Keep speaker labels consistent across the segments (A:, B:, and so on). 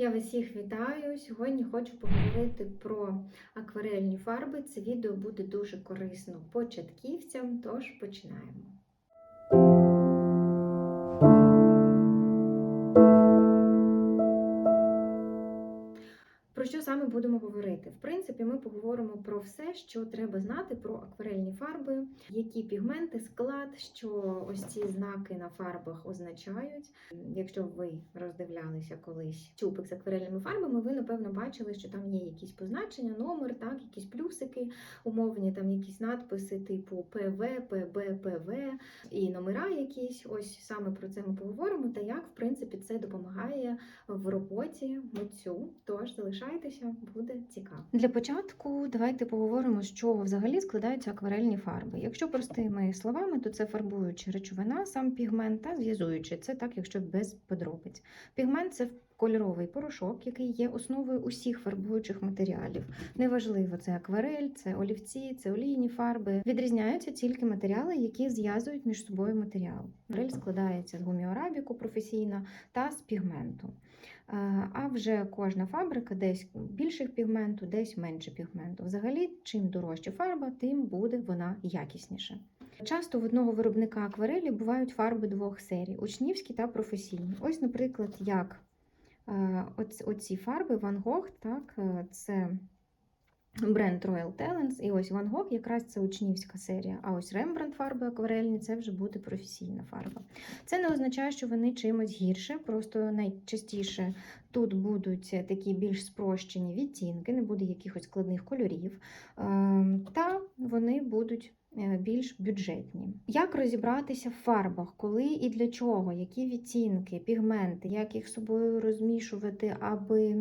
A: Я вас всіх вітаю. Сьогодні хочу поговорити про акварельні фарби. Це відео буде дуже корисно початківцям, тож починаємо. Про що саме будемо говорити? В принципі, ми поговоримо про все, що треба знати про акварельні фарби, які пігменти, склад, що ось ці знаки на фарбах означають. Якщо ви роздивлялися колись тюбик з акварельними фарбами, ви напевно бачили, що там є якісь позначення, номер, так, якісь плюсики, умовні там якісь надписи, типу ПВ, ПБ, ПВ і номера якісь. Ось саме про це ми поговоримо. Та як в принципі це допомагає в роботі митцю. Тож залишайтеся, буде цікаво. Для початку давайте поговоримо, з чого взагалі складаються акварельні фарби. Якщо простими словами, то це фарбуюча речовина, сам пігмент та зв'язуючи. Це так, якщо без подробиць. Пігмент це кольоровий порошок, який є основою усіх фарбуючих матеріалів. Неважливо, це акварель, це олівці, це олійні фарби. Відрізняються тільки матеріали, які зв'язують між собою матеріал. Акварель складається з гуміоарабіку професійно та з пігменту. Е, А вже кожна фабрика десь більше пігменту, десь менше пігменту. Взагалі, чим дорожча фарба, тим буде вона якісніша. Часто в одного виробника акварелі бувають фарби двох серій: учнівські та професійні. Ось, наприклад, як е, оці фарби Ван Гог, так, е, це бренд Royal Talents. І ось Van Gogh якраз це учнівська серія. А ось Rembrandt фарби акварельні це вже буде професійна фарба. Це не означає, що вони чимось гірше, просто найчастіше тут будуть такі більш спрощені відтінки, не буде якихось складних кольорів, ем, та вони будуть е, більш бюджетні. Як розібратися в фарбах, коли і для чого, які відтінки, пігменти, як їх собою розмішувати, аби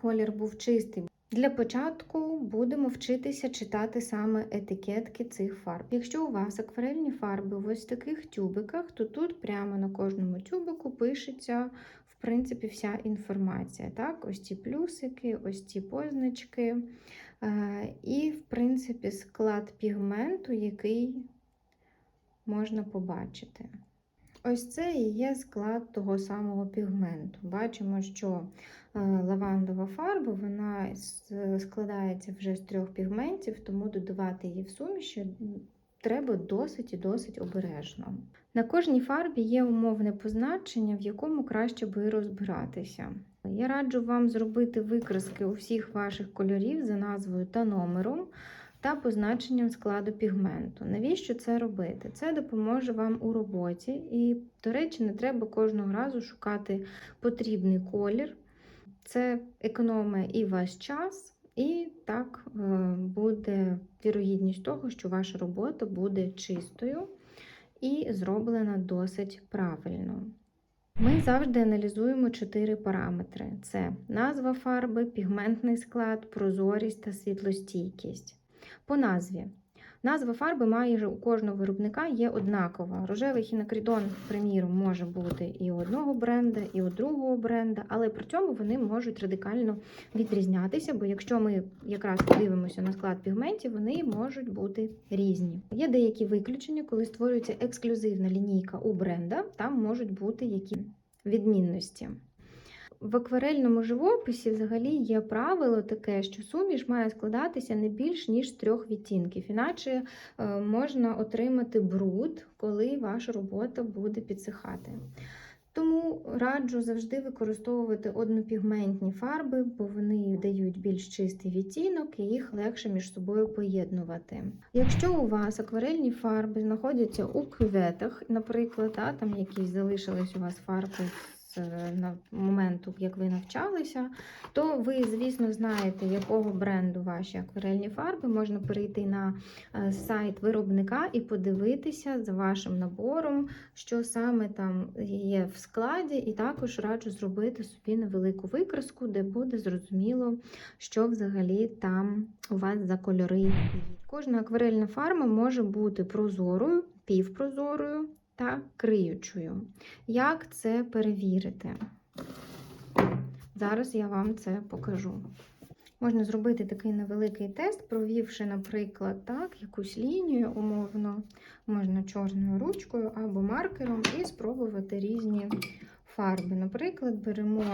A: колір був чистий. Для початку будемо вчитися читати саме етикетки цих фарб. Якщо у вас акварельні фарби в ось таких тюбиках, то тут прямо на кожному тюбику пишеться в принципі вся інформація. Так, ось ці плюсики, ось ці позначки. Е, І, в принципі, склад пігменту, який можна побачити. Ось це і є склад того самого пігменту. Бачимо, що е, лавандова фарба вона складається вже з трьох пігментів, тому додавати її в суміші треба досить і досить обережно. На кожній фарбі є умовне позначення, в якому краще би розбиратися. Я раджу вам зробити викраски у всіх ваших кольорів за назвою та номером та позначенням складу пігменту. Навіщо це робити? Це допоможе вам у роботі, і, до речі, не треба кожного разу шукати потрібний колір. Це економить і ваш час, і так е, буде вірогідність того, що ваша робота буде чистою і зроблена досить правильно. Ми завжди аналізуємо чотири параметри: це назва фарби, пігментний склад, прозорість та світлостійкість. По назві. Назва фарби майже у кожного виробника є однакова. Рожевий хінокридон, приміром, може бути і у одного бренда, і у другого бренда, але при цьому вони можуть радикально відрізнятися, бо якщо ми якраз подивимося на склад пігментів, вони можуть бути різні. Є деякі виключення, коли створюється ексклюзивна лінійка у бренда, там можуть бути які відмінності. В акварельному живописі взагалі є правило таке, що суміш має складатися не більш ніж трьох відтінків, іначе е, можна отримати бруд, коли ваша робота буде підсихати. Тому раджу завжди використовувати однопігментні фарби, бо вони дають більш чистий відтінок і їх легше між собою поєднувати. Якщо у вас акварельні фарби знаходяться у кюветах, наприклад, а, там якісь залишились у вас фарби з е, моменту, як ви навчалися, то ви, звісно, знаєте, якого бренду ваші акварельні фарби. Можна перейти на е, сайт виробника і подивитися за вашим набором, що саме там є в складі, і також раджу зробити собі невелику викраску, де буде зрозуміло, що взагалі там у вас за кольори. Кожна акварельна фарба може бути прозорою, півпрозорою та криючою. Як це перевірити? Зараз я вам це покажу. Можна зробити такий невеликий тест, провівши, наприклад, так, якусь лінію умовно, можна чорною ручкою або маркером, і спробувати різні фарби. Наприклад, беремо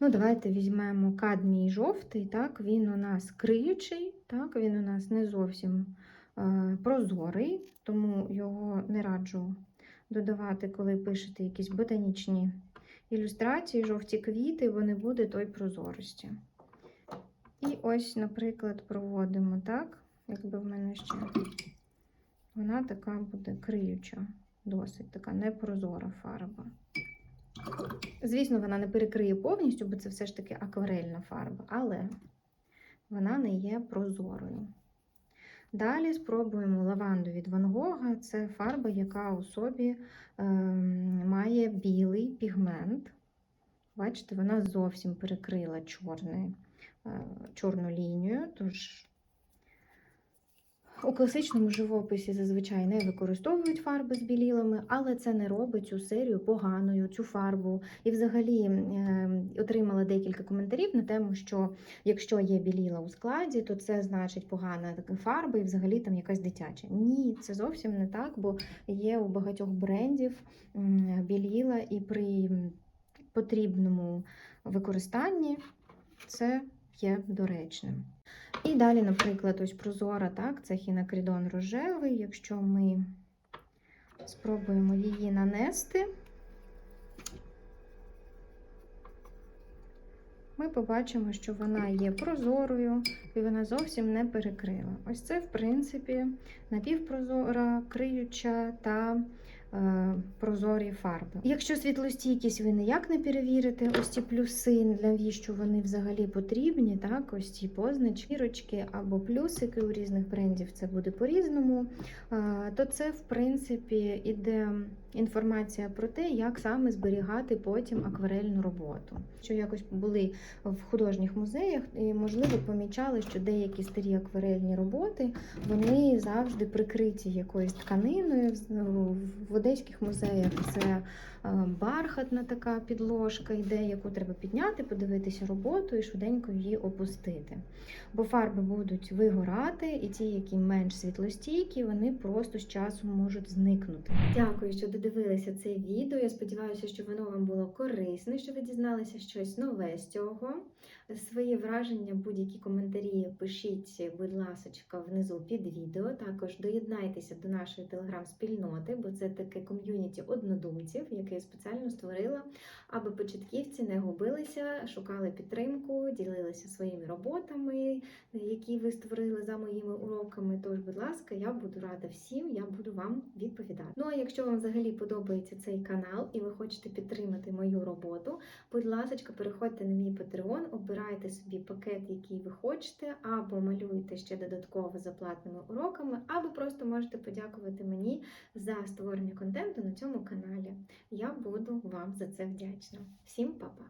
A: Ну, давайте візьмемо кадмій жовтий, так, він у нас криючий, так, він у нас не зовсім прозорий, тому його не раджу додавати, коли пишете якісь ботанічні ілюстрації, жовті квіти, бо не буде той прозорості. І ось, наприклад, проводимо так, якби в мене ще вона така буде криюча, досить така непрозора фарба. Звісно, вона не перекриє повністю, бо це все ж таки акварельна фарба, але вона не є прозорою. Далі спробуємо лаванду від Ван Гога. Це фарба, яка у собі е, має білий пігмент. Бачите, вона зовсім перекрила чорний, е, чорну лінію. Тож у класичному живописі зазвичай не використовують фарби з білілами, але це не робить цю серію поганою, цю фарбу. І взагалі е, отримала декілька коментарів на тему, що якщо є біліла у складі, то це значить погана фарба і взагалі там якась дитяча. Ні, це зовсім не так, бо є у багатьох брендів біліла і при потрібному використанні це є доречним. І далі, наприклад, ось прозора, так, це хінакрідон рожевий. Якщо ми спробуємо її нанести, ми побачимо, що вона є прозорою і вона зовсім не перекрила. Ось це, в принципі, напівпрозора, криюча та прозорі фарби. Якщо світлостійкість ви ніяк не перевірите, ось ці плюси, навіщо вони взагалі потрібні, так, ось ці позначки, зірочки або плюсики у різних брендів, це буде по-різному, е, то це, в принципі, іде інформація про те, як саме зберігати потім акварельну роботу. Що якось були в художніх музеях і, можливо, помічали, що деякі старі акварельні роботи вони завжди прикриті якоюсь тканиною. В- одеських музеях це бархатна така підложка йде, яку треба підняти, подивитися роботу і швиденько її опустити. Бо фарби будуть вигорати, і ті, які менш світлостійкі, вони просто з часом можуть зникнути. Дякую, що додивилися це відео. Я сподіваюся, що воно вам було корисне, що ви дізналися щось нове з цього. Свої враження, будь-які коментарі пишіть, будь ласка, внизу під відео. Також доєднайтеся до нашої телеграм-спільноти, бо це таке ком'юніті однодумців, яке я спеціально створила, аби початківці не губилися, шукали підтримку, ділилися своїми роботами, які ви створили за моїми уроками. Тож, будь ласка, я буду рада всім, я буду вам відповідати. Ну а якщо вам взагалі подобається цей канал і ви хочете підтримати мою роботу, будь ласка, переходьте на мій Patreon, обирайте собі пакет, який ви хочете, або малюйте ще додатково за платними уроками, або просто можете подякувати мені за створення контенту на цьому каналі. Я буду вам за це вдячна. Всім па-па!